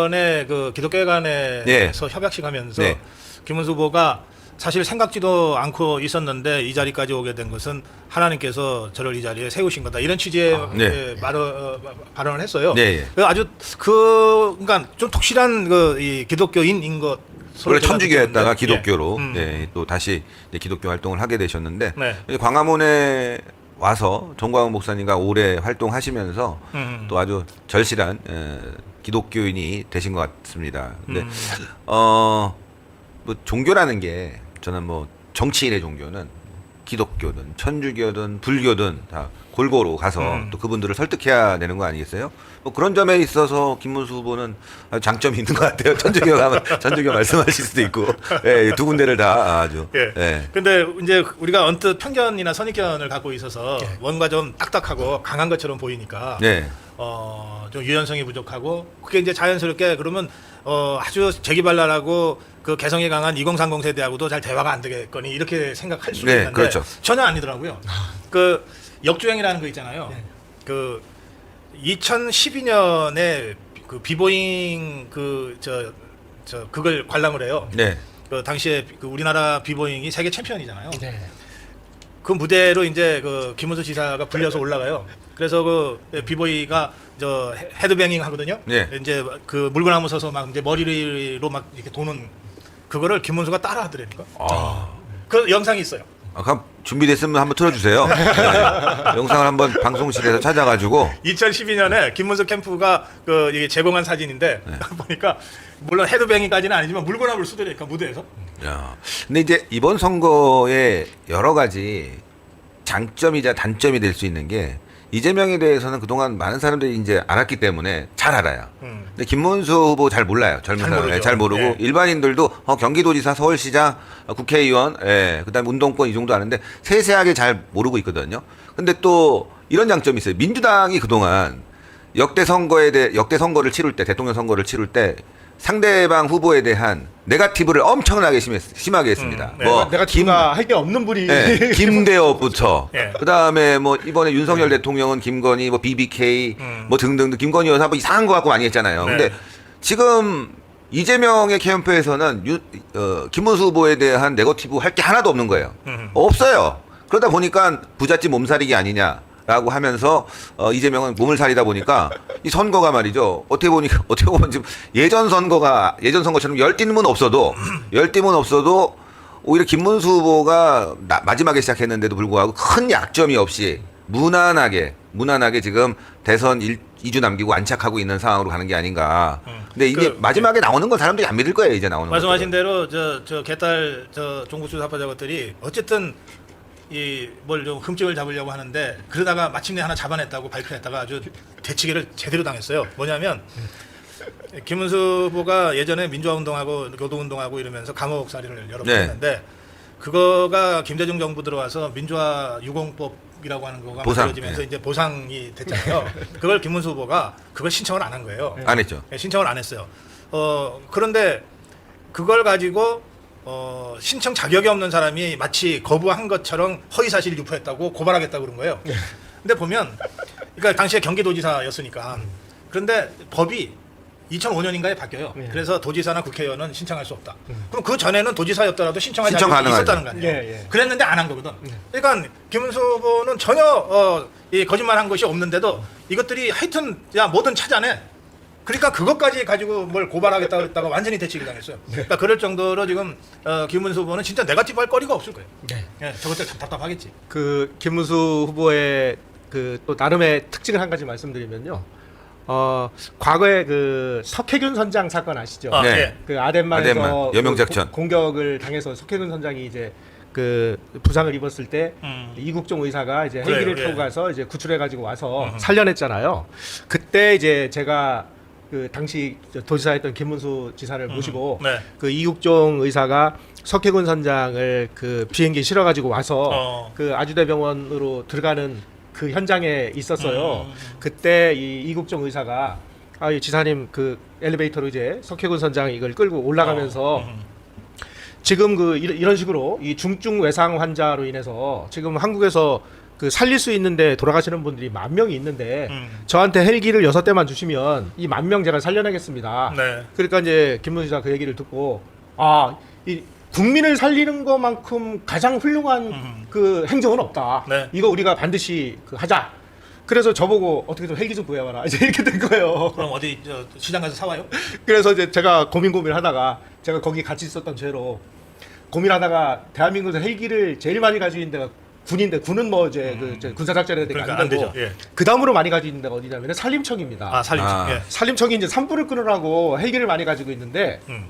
전에 그 기독교회관에서 네. 협약식 하면서 네. 김은수 후보가 사실 생각지도 않고 있었는데 이 자리까지 오게 된 것은 하나님께서 저를 이 자리에 세우신 거다 이런 취지의 네. 예, 말, 어, 발언을 했어요. 네, 예. 그 아주 그 그러니까 좀 독실한 그이 기독교인인 것. 원래 천주교였다가 기독교로 음. 네, 또 다시 기독교 활동을 하게 되셨는데 네. 광화문에 와서 정광훈 목사님과 오래 활동하시면서 음. 또 아주 절실한 에, 기독교인이 되신 것 같습니다. 근데 음. 어, 뭐 종교라는 게 저는 뭐 정치인의 종교는 기독교든 천주교든 불교든 다 골고루 가서 음. 또 그분들을 설득해야 되는 거 아니겠어요? 뭐 그런 점에 있어서 김문수 후보는 장점이 있는 것 같아요. 천주교 가면 천주교 말씀하실 수도 있고, 예, 두 군데를 다 아주. 예. 예. 근데 이제 우리가 언뜻 편견이나 선입견을 갖고 있어서 예. 뭔가 좀 딱딱하고 강한 것처럼 보이니까 네. 어, 좀 유연성이 부족하고 그게 이제 자연스럽게 그러면 어, 아주 재기발랄하고 그 개성이 강한 2030 세대하고도 잘 대화가 안 되겠거니 이렇게 생각할 수도 네, 있는데 그렇죠. 전혀 아니더라고요. 그 역주행이라는 거 있잖아요. 그 2012년에 그 비보잉 그 저 저 그걸 관람을 해요. 네. 그 당시에 그 우리나라 비보잉이 세계 챔피언이잖아요. 네. 그 무대로 이제 그 김문수 지사가 불려서 올라가요. 그래서 그 비보이가 저 헤- 헤드뱅잉 하거든요. 네. 이제 그 물구나무 서서 막 이제 머리로 막 이렇게 도는 그거를 김문수가 따라 하더라니까. 아. 그 영상이 있어요. 아, 그럼 준비됐으면 한번 틀어주세요. 네. 영상을 한번 방송실에서 찾아가지고 2012년에 김문수 캠프가 그 이게 제공한 사진인데 네. 보니까 물론 헤드뱅잉까지는 아니지만 물구나무를 쏘더라니까 무대에서. 야. 근데 이제 이번 선거에 여러 가지 장점이자 단점이 될 수 있는 게 이재명에 대해서는 그동안 많은 사람들이 이제 알았기 때문에 잘 알아요. 음. 근데 김문수 후보 잘 몰라요. 젊은 잘 사람 모르죠. 잘 모르고 예. 일반인들도 어, 경기도지사, 서울시장, 어, 국회의원, 예, 그다음 에 운동권 이 정도 아는데 세세하게 잘 모르고 있거든요. 근데 또 이런 장점이 있어요. 민주당이 그동안 역대 선거에 대해 역대 선거를 치룰 때 대통령 선거를 치룰 때 상대방 후보에 대한 네가티브를 엄청나게 심했, 심하게 했습니다. 음, 네. 뭐 내가 김가 할 게 없는 분이 예, 김대엽부터 예. 그다음에 뭐 이번에 윤석열 대통령은 김건희 뭐 BBK 음. 뭐 등등 김건희 여사 뭐 이상한 거 갖고 많이 했잖아요. 네. 근데 지금 이재명의 캠프에서는 유, 어, 김문수 후보에 대한 네거티브 할 게 하나도 없는 거예요. 음. 없어요. 그러다 보니까 부잣집 몸살이기 아니냐. 라고 하면서 어, 이재명은 몸을 사리다 보니까 이 선거가 말이죠 어떻게 보니까 어떻게 보면 지금 예전 선거가 예전 선거처럼 열띤은 없어도 열띤은 없어도 오히려 김문수 후보가 나- 마지막에 시작했는데도 불구하고 큰 약점이 없이 무난하게 무난하게 지금 대선 일, 2주 남기고 안착하고 있는 상황으로 가는 게 아닌가. 음. 근데 이게 그, 마지막에 나오는 건 사람들이 안 믿을 거예요 이제 나오는 말씀하신 것들은. 대로 저 저 개딸 저 종국수 사파자 것들이 어쨌든 이뭘 좀 흠집을 잡으려고 하는데 그러다가 마침내 하나 잡아냈다고 발표했다가 아주 대치기를 제대로 당했어요. 뭐냐면 김은수 후보가 예전에 민주화 운동하고 교도 운동하고 이러면서 감옥살이를 여러 번 네. 했는데 그거가 김대중 정부 들어와서 민주화 유공법이라고 하는 거가 보상, 만들어지면서 네. 이제 보상이 됐잖아요. 그걸 김문수 후보가 그걸 신청을 안 한 거예요. 안 했죠. 예, 신청을 안 했어요. 어, 그런데 그걸 가지고 어, 신청 자격이 없는 사람이 마치 거부한 것처럼 허위사실 유포했다고 고발하겠다고 그런 거예요. 근데 보면, 그러니까 당시에 경기도지사였으니까. 그런데 법이 2005년인가에 바뀌어요. 예. 그래서 도지사나 국회의원은 신청할 수 없다. 그럼 그 전에는 도지사였더라도 신청할 신청 자격이 가능하죠. 있었다는 거 아니에요. 예, 예. 그랬는데 안 한 거거든. 그러니까 김은수 후보는 전혀 어, 이 거짓말한 것이 없는데도 이것들이 하여튼 야 뭐든 찾아내. 그러니까 그것까지 가지고 뭘 고발하겠다고 했다가 완전히 대치기 당했어요. 그러니까 그럴 정도로 지금 어, 김은수 후보는 진짜 네가티브 할 거리가 없을 거예요. 네. 예, 저것들 참 답답하겠지. 그 김문수 후보의 그 또 나름의 특징을 한 가지 말씀드리면요. 어 과거에 그 석혜균 선장 사건 아시죠? 아, 네. 예. 그 아덴만에서 아덴만, 여명 작전. 그 고- 공격을 당해서 석혜균 선장이 이제 그 부상을 입었을 때 음. 이국종 의사가 이제 그래요, 헬기를 예. 타고 가서 이제 구출해 가지고 와서 음. 살려냈잖아요. 그때 이제 제가 그 당시 저 도지사였던 김문수 지사를 모시고 네. 그 이국종 의사가 석혜군 선장을 그 비행기 실어 가지고 와서 어. 그 아주대병원으로 들어가는 그 현장에 있었어요. 음. 그때 이 이국종 의사가 아, 이 지사님 그 엘리베이터로 이제 석혜군 선장 이걸 끌고 올라가면서 어, 음. 지금 그 이런 식으로 이 중증 외상 환자로 인해서 지금 한국에서 그 살릴 수 있는데 돌아가시는 분들이 만 명이 있는데 음. 저한테 헬기를 여섯 대만 주시면 이 만 명 제가 살려내겠습니다. 네. 그러니까 이제 김문수 기자 그 얘기를 듣고 아, 이 국민을 살리는 것만큼 가장 훌륭한 음. 그 행정은 없다. 네. 이거 우리가 반드시 그 하자. 그래서 저보고 어떻게 좀 헬기 좀 구해와라. 이제 이렇게 된 거예요. 그럼 어디 저 시장 가서 사와요? 그래서 이제 제가 고민 고민하다가 제가 거기 같이 있었던 죄로 고민하다가 대한민국에서 헬기를 제일 많이 가지고 있는 데가 군인데 군은 뭐 이제 그 이제 군사 작전에 대해 그러니까 안안 되고 되죠. 예. 그 다음으로 많이 가지고 있는 데가 어디냐면 산림청입니다. 아 살림. 아. 예. 산림청이 이제 산불을 끄느라고 헬기를 많이 가지고 있는데 음.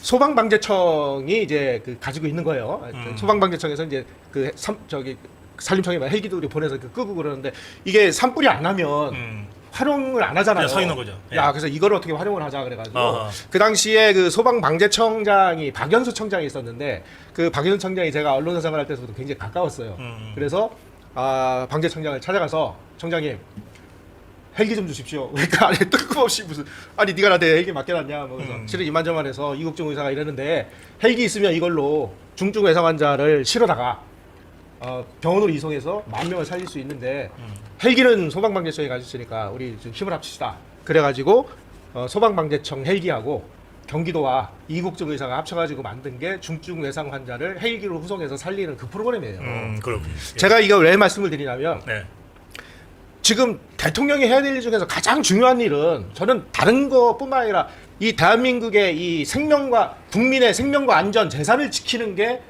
소방방재청이 이제 그 가지고 있는 거예요. 음. 소방방재청에서 이제 그 삼, 저기 산림청에 막 헬기도 우리 보내서 그 끄고 그러는데 이게 산불이 안 나면 음. 활용을 안 하잖아요. 그냥 서 있는 거죠. 예. 야, 그래서 이걸 어떻게 활용을 하자 그래가지고 어허. 그 당시에 그 소방 방재청장이 박연수 청장이 있었는데 그 박연수 청장이 제가 언론사 생활할 때부터 굉장히 가까웠어요. 음. 그래서 아 방재청장을 찾아가서 청장님 헬기 좀 주십시오. 그러니까 아니 뜬금없이 무슨 아니 네가 나한테 헬기 맡겨놨냐 뭐 그래서 음. 실은 이만저만 해서 이국종 의사가 이러는데 헬기 있으면 이걸로 중증 외상 환자를 실어다가 어, 병원으로 이송해서 만 명을 살릴 수 있는데 음. 헬기는 소방방재청이 가지고 있으니까 우리 좀 힘을 합치시다. 그래가지고 어, 소방방재청 헬기하고 경기도와 이국종 의사가 합쳐가지고 만든 게 중증 외상 환자를 헬기로 후송해서 살리는 그 프로그램이에요. 음, 그렇군요. 예. 제가 이거 왜 말씀을 드리냐면 네. 지금 대통령이 해야 될 일 중에서 가장 중요한 일은 저는 다른 것뿐만 아니라 이 대한민국의 이 생명과 국민의 생명과 안전 재산을 지키는 게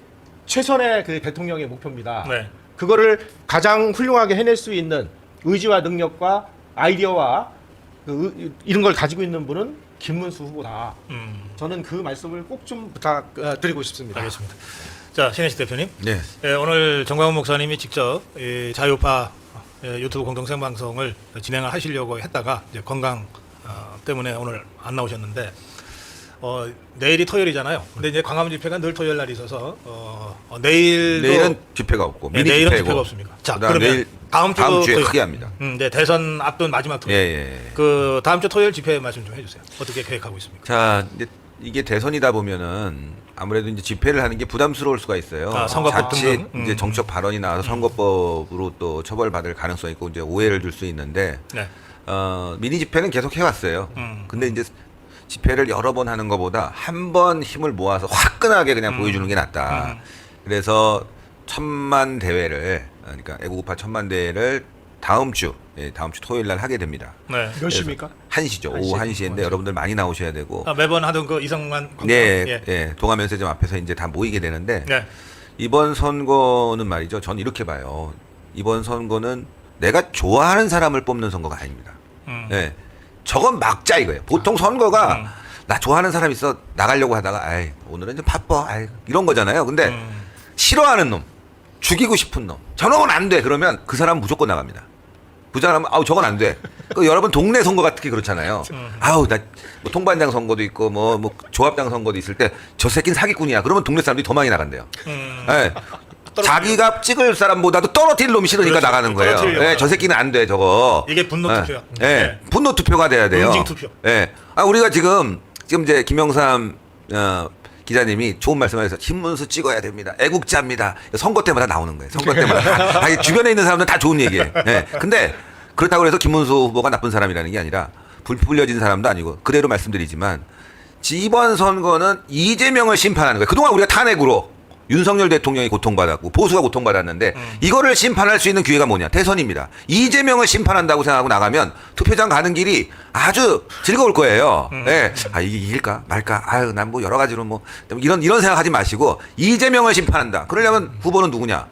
최선의 그 대통령의 목표입니다. 네. 그거를 가장 훌륭하게 해낼 수 있는 의지와 능력과 아이디어와 그 의- 이런 걸 가지고 있는 분은 김문수 후보다. 음. 저는 그 말씀을 꼭 좀 부탁드리고 싶습니다. 알겠습니다. 자, 신혜식 대표님. 네. 예, 오늘 정광훈 목사님이 직접 이 자유파 예, 유튜브 공동 생 방송을 진행을 하시려고 했다가 이제 건강 어, 때문에 오늘 안 나오셨는데 어, 내일이 토요일이잖아요. 근데 이제 광화문 집회가 늘 토요일 날이 있어서 어, 어, 내일도 내일은 집회가 없고 네, 미니 내일은 집회고. 집회가 없습니까? 자, 그다음 그러면 내일 다음 주 다음 주에 토요일. 크게 합니다. 음, 네, 대선 앞둔 마지막 예, 토요일. 예. 그 다음 주 토요일 집회 말씀 좀 해주세요. 어떻게 계획하고 있습니까? 자, 이제 이게 대선이다 보면은 아무래도 이제 집회를 하는 게 부담스러울 수가 있어요. 아, 선거법 자칫 등등. 음. 이제 정책 발언이 나와서 선거법으로 또 처벌받을 가능성이 있고 이제 오해를 줄 수 있는데 네. 어, 미니 집회는 계속 해왔어요. 음. 근데 이제 집회를 여러 번 하는 것보다 한 번 힘을 모아서 화끈하게 그냥 보여주는 게 낫다. 음. 그래서 천만 대회를 그러니까 애국우파 천만 대회를 다음 주 예, 다음 주 토요일 날 하게 됩니다. 네. 몇 시입니까? 1시죠. 오후 한 시. 1시인데 여러분들 많이 나오셔야 되고 아, 매번 하던 그 이성만 광장. 네, 예. 예, 동아면세점 앞에서 이제 다 모이게 되는데 네. 이번 선거는 말이죠. 전 이렇게 봐요. 이번 선거는 내가 좋아하는 사람을 뽑는 선거가 아닙니다. 음. 예. 저건 막자 이거예요. 보통 선거가 음. 나 좋아하는 사람 있어 나가려고 하다가 아이 오늘은 좀 바빠. 아이 이런 거잖아요. 근데 음. 싫어하는 놈, 죽이고 싶은 놈, 저놈은 안 돼. 그러면 그 사람은 무조건 나갑니다. 부자라면 아우 저건 안 돼. 그 여러분 동네 선거 같은 게 그렇잖아요. 음. 아우 나 뭐 통반장 선거도 있고 뭐 뭐 조합장 선거도 있을 때 저 새끼는 사기꾼이야. 그러면 동네 사람들이 더 많이 나간대요. 음. 예. 자기가 찍을 사람보다도 떨어뜨릴 놈이 싫으니까 그렇죠. 나가는 거예요. 떨어뜨리려고 예, 저 새끼는 안 돼, 저거. 이게 분노 예. 투표야. 예, 네. 분노 투표가 돼야 돼요. 응징 투표. 예. 아, 우리가 지금, 지금 이제 김영삼, 어, 기자님이 좋은 말씀하셔서 신문수 찍어야 됩니다. 애국자입니다. 선거 때마다 나오는 거예요. 선거 때마다. 아니, 주변에 있는 사람들은 다 좋은 얘기예요. 예. 근데 그렇다고 해서 김문수 후보가 나쁜 사람이라는 게 아니라 불 불려진 사람도 아니고 그대로 말씀드리지만 이번 선거는 이재명을 심판하는 거예요. 그동안 우리가 탄핵으로 윤석열 대통령이 고통받았고 보수가 고통받았는데 이거를 심판할 수 있는 기회가 뭐냐? 대선입니다. 이재명을 심판한다고 생각하고 나가면 투표장 가는 길이 아주 즐거울 거예요. 예. 아 이게 이길까 말까? 아유 난 뭐 여러 가지로 뭐 이런 이런 생각하지 마시고 이재명을 심판한다. 그러려면 후보는 누구냐?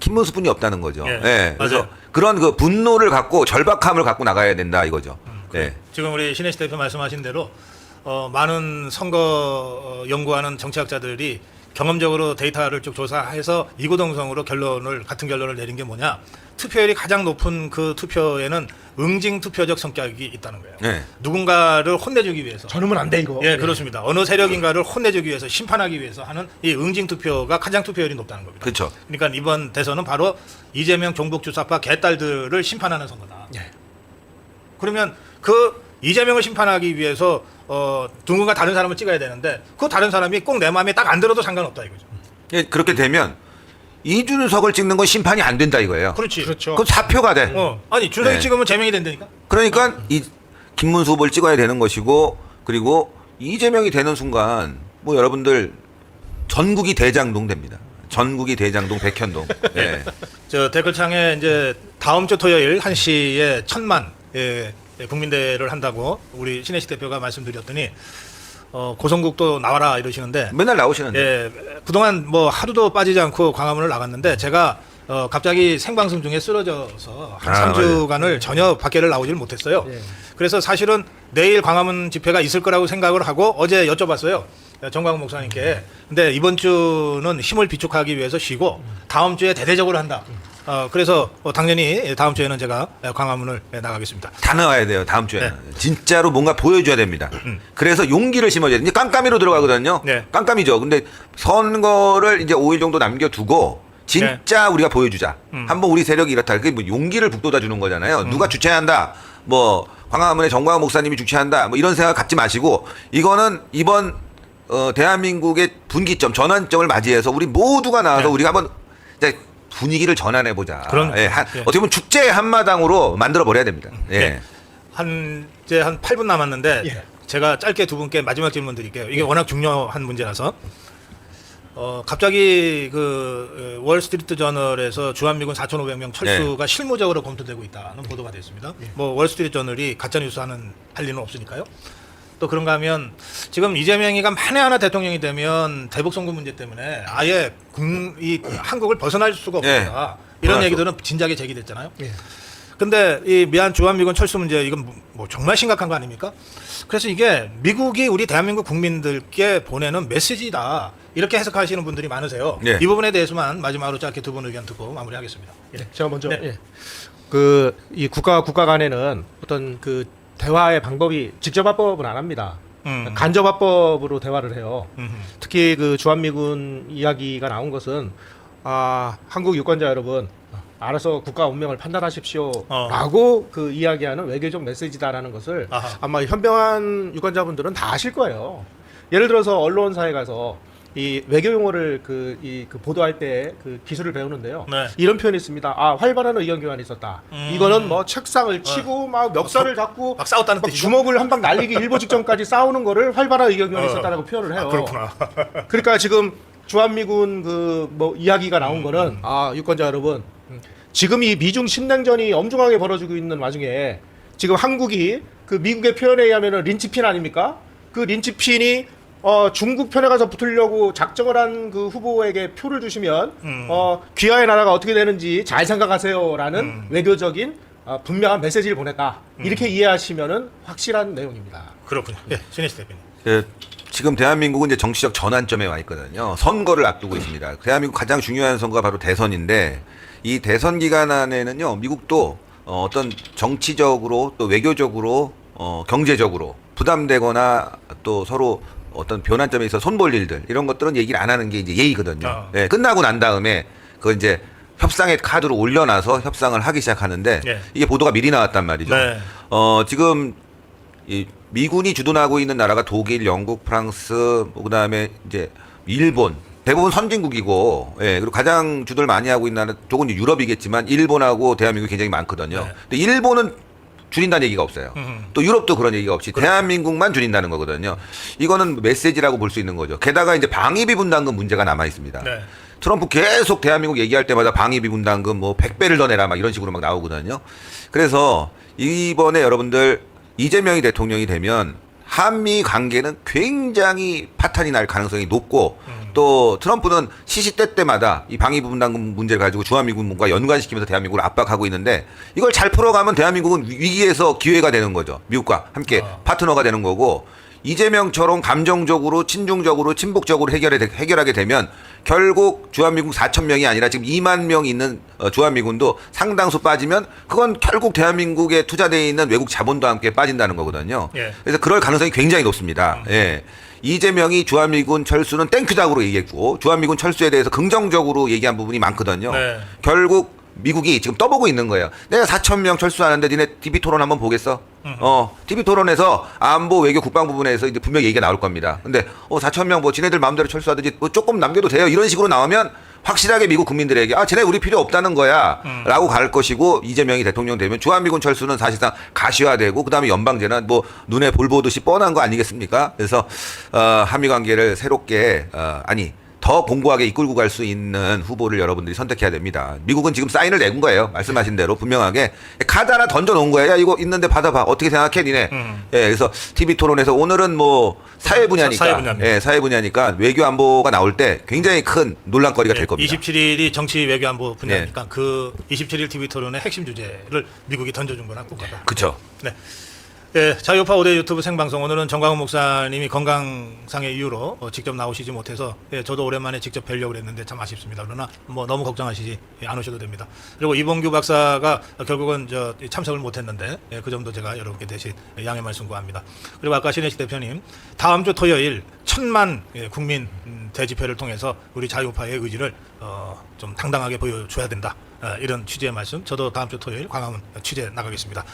김문수 뿐이 없다는 거죠. 예, 예. 그래서 맞아요. 그런 그 분노를 갖고 절박함을 갖고 나가야 된다 이거죠. 예. 지금 우리 신혜시 대표 말씀하신 대로 어, 많은 선거 어, 연구하는 정치학자들이 경험적으로 데이터를 쭉 조사해서 이구동성으로 결론을 같은 결론을 내린 게 뭐냐 투표율이 가장 높은 그 투표에는 응징 투표적 성격이 있다는 거예요. 네. 누군가를 혼내주기 위해서. 저놈은 안 돼 이거. 예, 그렇습니다. 어느 세력인가를 혼내주기 위해서 심판하기 위해서 하는 이 응징 투표가 가장 투표율이 높다는 겁니다. 그렇죠. 그러니까 이번 대선은 바로 이재명 종북 주사파 개딸들을 심판하는 선거다. 예. 그러면 그 이재명을 심판하기 위해서 어 누군가 다른 사람을 찍어야 되는데 그 다른 사람이 꼭 내 마음에 딱 안 들어도 상관없다 이거죠. 예, 그렇게 되면 이준석을 찍는 건 심판이 안 된다 이거예요. 그렇지. 그렇죠. 그건 사표가 돼. 어. 아니 준석이 네. 찍으면 제명이 된다니까. 그러니까 이 김문수 후보를 찍어야 되는 것이고 그리고 이재명이 되는 순간 뭐 여러분들 전국이 대장동 됩니다. 전국이 대장동 백현동. 예. 저 댓글창에 이제 다음 주 토요일 1시에 천만 예, 예, 국민대를 한다고 우리 신혜식 대표가 말씀드렸더니 어, 고성국도 나와라 이러시는데 맨날 나오시는데. 예, 그동안 뭐 하루도 빠지지 않고 광화문을 나갔는데 제가 어, 갑자기 생방송 중에 쓰러져서 한 아, 3주간을 전혀 밖에를 나오질 못했어요. 예. 그래서 사실은 내일 광화문 집회가 있을 거라고 생각을 하고 어제 여쭤봤어요. 정광훈 목사님께. 근데 이번 주는 힘을 비축하기 위해서 쉬고 다음 주에 대대적으로 한다. 어, 그래서 어, 당연히 다음 주에는 제가 광화문을 나가겠습니다. 다 나와야 돼요 다음 주에 네. 는 진짜로 뭔가 보여줘야 됩니다. 그래서 용기를 심어줘야 돼. 이제 깜깜이로 들어가거든요. 네. 깜깜이죠. 근데 선거를 이제 5일 정도 남겨두고 진짜 우리가 보여주자. 음. 한번 우리 세력이 이렇다. 그게 뭐 용기를 북돋아 주는 거잖아요. 누가 주최한다. 뭐 광화문에 정광훈 목사님이 주최한다. 뭐 이런 생각 갖지 마시고 이거는 이번 어, 대한민국의 분기점 전환점을 맞이해서 우리 모두가 나와서 네. 우리가 한번 분위기를 전환해 보자. 그런- 예, 한- 예. 어떻게 보면 축제 한마당으로 만들어 버려야 됩니다. 예. 네. 한 이제 한 8분 남았는데 예. 제가 짧게 두 분께 마지막 질문 드릴게요. 이게 워낙 중요한 문제라서 어 갑자기 그 어, 월스트리트 저널에서 주한미군 4,500명 철수가 실무적으로 검토되고 있다는 보도가 됐습니다. 뭐 월스트리트 저널이 가짜 뉴스 하는 할 리는 없으니까요. 또 그런가 하면 지금 이재명이가 만에 하나 대통령이 되면 대북 선거 문제 때문에 아예 국, 이 한국을 벗어날 수가 없다. 예. 이런 그렇죠. 얘기들은 진작에 제기됐잖아요. 예. 근데 이 미얀 주한미군 철수 문제 이건 뭐- 뭐 정말 심각한 거 아닙니까? 그래서 이게 미국이 우리 대한민국 국민들께 보내는 메시지다 이렇게 해석하시는 분들이 많으세요. 예. 이 부분에 대해서만 마지막으로 짧게 두 분 의견 듣고 마무리하겠습니다. 예. 제가 먼저 네. 예. 그이 국가와 국가 간에는 어떤 그 대화의 방법이 직접 화법은 안 합니다. 음. 간접 화법으로 대화를 해요. 음. 특히 그 주한미군 이야기가 나온 것은 아 한국 유권자 여러분 알아서 국가 운명을 판단하십시오라고 그 이야기하는 외교적 메시지다라는 것을 아하. 아마 현명한 유권자분들은 다 아실 거예요. 예를 들어서 언론사에 가서 이 외교 용어를 그, 이, 그 보도할 때 그 기술을 배우는데요. 네. 이런 표현이 있습니다. 아 활발한 의견 교환이 있었다. 음. 이거는 뭐 책상을 치고 막 멱살을 잡고 막 싸웠다는 막 뜻이죠? 주먹을 한 방 날리기 일보 직전까지 싸우는 거를 활발한 의견 교환이 어. 있었다라고 표현을 해요. 아, 그렇구나. 그러니까 지금 주한미군 그 뭐 이야기가 나온 거는 아 유권자 여러분 음, 지금 이 미중 신냉전이 엄중하게 벌어지고 있는 와중에 지금 한국이 그 미국의 표현에 의하면 은 린치핀 아닙니까? 그 린치핀이 어 중국 편에 가서 붙으려고 작정을 한 그 후보에게 표를 주시면 음. 어 귀하의 나라가 어떻게 되는지 잘 생각하세요라는 음. 외교적인 어, 분명한 메시지를 보냈다 이렇게 이해하시면은 확실한 내용입니다. 그렇군요. 예, 신혜식 대표님. 그 지금 대한민국은 이제 정치적 전환점에 와 있거든요. 선거를 앞두고 있습니다. 대한민국 가장 중요한 선거가 바로 대선인데 이 대선 기간 안에는요 미국도 어, 어떤 정치적으로 또 외교적으로 어, 경제적으로 부담되거나 또 서로 어떤 변환점에 있어 손볼 일들 이런 것들은 얘기를 안 하는 게 이제 예의거든요. 아. 예, 끝나고 난 다음에 그 이제 협상의 카드로 올려놔서 협상을 하기 시작하는데 예. 이게 보도가 미리 나왔단 말이죠. 네. 어, 지금 이 미군이 주둔하고 있는 나라가 독일, 영국, 프랑스, 뭐 그다음에 이제 일본 대부분 선진국이고, 예, 그리고 가장 주둔을 많이 하고 있는 나라 조금 유럽이겠지만 일본하고 대한민국이 굉장히 많거든요. 네. 근데 일본은 줄인다는 얘기가 없어요. 음. 또 유럽도 그런 얘기가 없이 대한민국만 줄인다는 거거든요. 이거는 메시지라고 볼 수 있는 거죠. 게다가 이제 방위비 분담금 문제가 남아 있습니다. 네. 트럼프 계속 대한민국 얘기할 때마다 방위비 분담금 뭐 100배를 더 내라 막 이런 식으로 막 나오거든요. 그래서 이번에 여러분들 이재명이 대통령이 되면 한미 관계는 굉장히 파탄이 날 가능성이 높고 또 트럼프는 시시때 때마다 이 방위비 분담금 문제를 가지고 주한미군과 연관시키면서 대한민국을 압박하고 있는데 이걸 잘 풀어가면 대한민국은 위- 위기에서 기회가 되는 거죠. 미국과 함께 아. 파트너가 되는 거고 이재명처럼 감정적으로 친중적으로 친북적으로 해결해 해결하게 되면 결국 주한미군 4천 명이 아니라 지금 2만 명 있는 어, 주한미군도 상당수 빠지면 그건 결국 대한민국에 투자되어 있는 외국 자본도 함께 빠진다는 거거든요. 예. 그래서 그럴 가능성이 굉장히 높습니다. 예. 이재명이 주한미군 철수는 땡큐다구로 얘기했고 주한미군 철수에 대해서 긍정적으로 얘기한 부분이 많거든요. 네. 결국 미국이 지금 떠보고 있는 거예요. 내가 4천 명 철수하는데 니네 TV 토론 한번 보겠어? 어, TV 토론에서 안보 외교 국방 부분에서 이제 분명히 얘기가 나올 겁니다. 근데 어 4천 명뭐 지네들 마음대로 철수하든지 뭐 조금 남겨도 돼요. 이런 식으로 나오면 확실하게 미국 국민들에게 아 쟤네 우리 필요 없다는 거야라고 갈 것이고 이재명이 대통령 되면 주한미군 철수는 사실상 가시화되고 그다음에 연방제는 뭐 눈에 볼 보듯이 뻔한 거 아니겠습니까? 그래서 어, 한미 관계를 새롭게 어, 아니 더 공고하게 이끌고 갈 수 있는 후보를 여러분들이 선택해야 됩니다. 미국은 지금 사인을 내군 거예요. 말씀하신 대로 분명하게 카드 하나 던져 놓은 거예요. 야 이거 있는데 받아봐. 어떻게 생각해, 니네? 음. 예, 그래서 TV 토론에서 오늘은 뭐 사회 분야니까, 사회 분야입니다. 예, 사회 분야니까 외교 안보가 나올 때 굉장히 큰 논란거리가 될 겁니다. 27일이 정치 외교 안보 분야니까 그 27일 TV 토론의 핵심 주제를 미국이 던져준 거나 똑같다. 그렇죠. 네. 예, 자유파 5대 유튜브 생방송 오늘은 정광훈 목사님이 건강상의 이유로 어, 직접 나오시지 못해서 예, 저도 오랜만에 직접 뵈려고 했는데 참 아쉽습니다. 그러나 뭐 너무 걱정하시지 예, 않으셔도 됩니다. 그리고 이봉규 박사가 결국은 저 참석을 못했는데 예, 그 점도 제가 여러분께 대신 양해 말씀 구합니다. 그리고 아까 신혜식 대표님 다음 주 토요일 천만 예, 국민 음, 대집회를 통해서 우리 자유파의 의지를 어, 좀 당당하게 보여줘야 된다. 어, 이런 취지의 말씀 저도 다음 주 토요일 광화문 취재 나가겠습니다.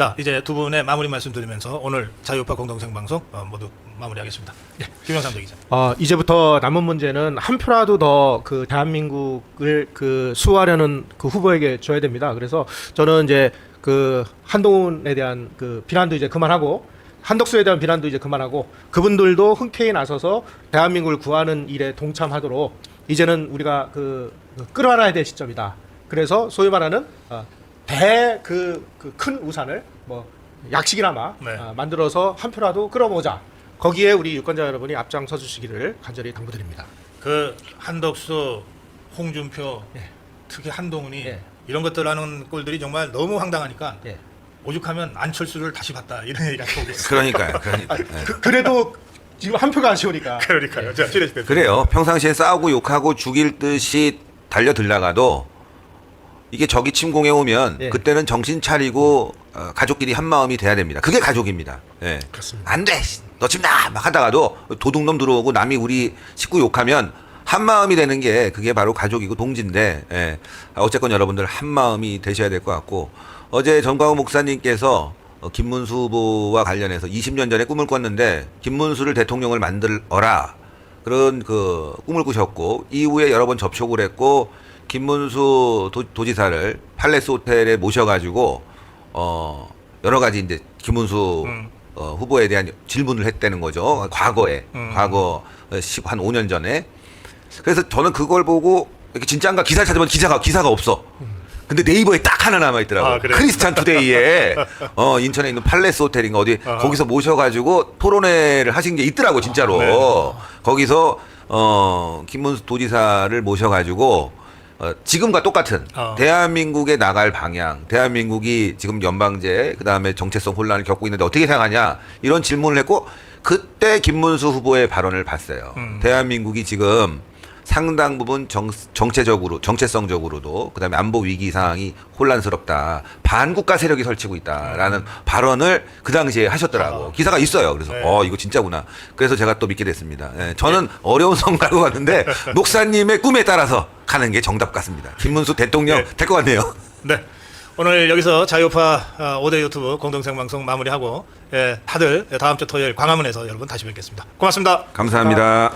자 이제 두 분의 마무리 말씀 드리면서 오늘 자유파 공동생 방송 어, 모두 마무리하겠습니다. 예, 김영삼 기자. 어, 이제부터 남은 문제는 한 표라도 더 그 대한민국을 그 수호하려는 그 후보에게 줘야 됩니다. 그래서 저는 이제 그 한동훈에 대한 그 비난도 이제 그만하고 한덕수에 대한 비난도 이제 그만하고 그분들도 흔쾌히 나서서 대한민국을 구하는 일에 동참하도록 이제는 우리가 그, 그 끌어안아야 될 시점이다. 그래서 소위 말하는 어, 대그 그큰 우산을 뭐 약식이나마 네. 어, 만들어서 한 표라도 끌어모자. 거기에 우리 유권자 여러분이 앞장서 주시기를 간절히 당부드립니다. 그 한덕수, 홍준표, 예. 특히 한동훈이 예. 이런 것들 하는 꼴들이 정말 너무 황당하니까 예. 오죽하면 안철수를 다시 봤다 이런 얘기가 나오고 있어요. 그러니까요. 그러니까. 예. 그, 그래도 지금 한 표가 아쉬우니까. 그러니까요. 자, 신혜식 대표. 그래요. 평상시에 싸우고 욕하고 죽일 듯이 달려들다가도 이게 적이 침공해 오면 예. 그때는 정신 차리고 어, 가족끼리 한 마음이 돼야 됩니다. 그게 가족입니다. 예. 그렇습니다. 안 돼. 너 지금 나막 하다가도 도둑놈 들어오고 남이 우리 식구 욕하면 한 마음이 되는 게 그게 바로 가족이고 동지인데 예. 어쨌건 여러분들 한 마음이 되셔야 될 것 같고 어제 전광훈 목사님께서 어, 김문수 후보와 관련해서 20년 전에 꿈을 꿨는데 김문수를 대통령을 만들어라 그런 그 꿈을 꾸셨고 이후에 여러 번 접촉을 했고 김문수 도, 지사를 팔레스 호텔에 모셔가지고 어 여러 가지 이제 김문수 음. 어, 후보에 대한 질문을 했다는 거죠. 과거에 음. 과거 어, 시- 한 5년 전에 그래서 저는 그걸 보고 이렇게 진짜인가 기사를 찾아보면 기사가 기사가 없어. 근데 네이버에 딱 하나 남아 있더라고. 아, 요 그래요? 크리스찬 투데이에 어 인천에 있는 팔레스 호텔인가 어디 아. 거기서 모셔가지고 토론회를 하신 게 있더라고 진짜로. 네. 거기서 어 김문수 도지사를 모셔가지고 어, 지금과 똑같은 어. 대한민국에 나갈 방향, 대한민국이 지금 연방제 그다음에 정체성 혼란을 겪고 있는데 어떻게 생각하냐 이런 질문을 했고 그때 김문수 후보의 발언을 봤어요. 음. 대한민국이 지금 상당 부분 정, 정체적으로 정체성적으로도 그다음에 안보 위기 상황이 혼란스럽다 반국가 세력이 설치고 있다라는 발언을 그 당시에 하셨더라고 아. 기사가 있어요 그래서 네. 어 이거 진짜구나 그래서 제가 또 믿게 됐습니다 예, 저는 어려운 선거라고 봤는데 목사님의 꿈에 따라서 가는 게 정답 같습니다 김문수 대통령 네. 될것 같네요 네. 오늘 여기서 자유파 어, 5대 유튜브 공동생 방송 마무리하고 예, 다들 다음 주 토요일 광화문에서 여러분 다시 뵙겠습니다. 고맙습니다. 감사합니다.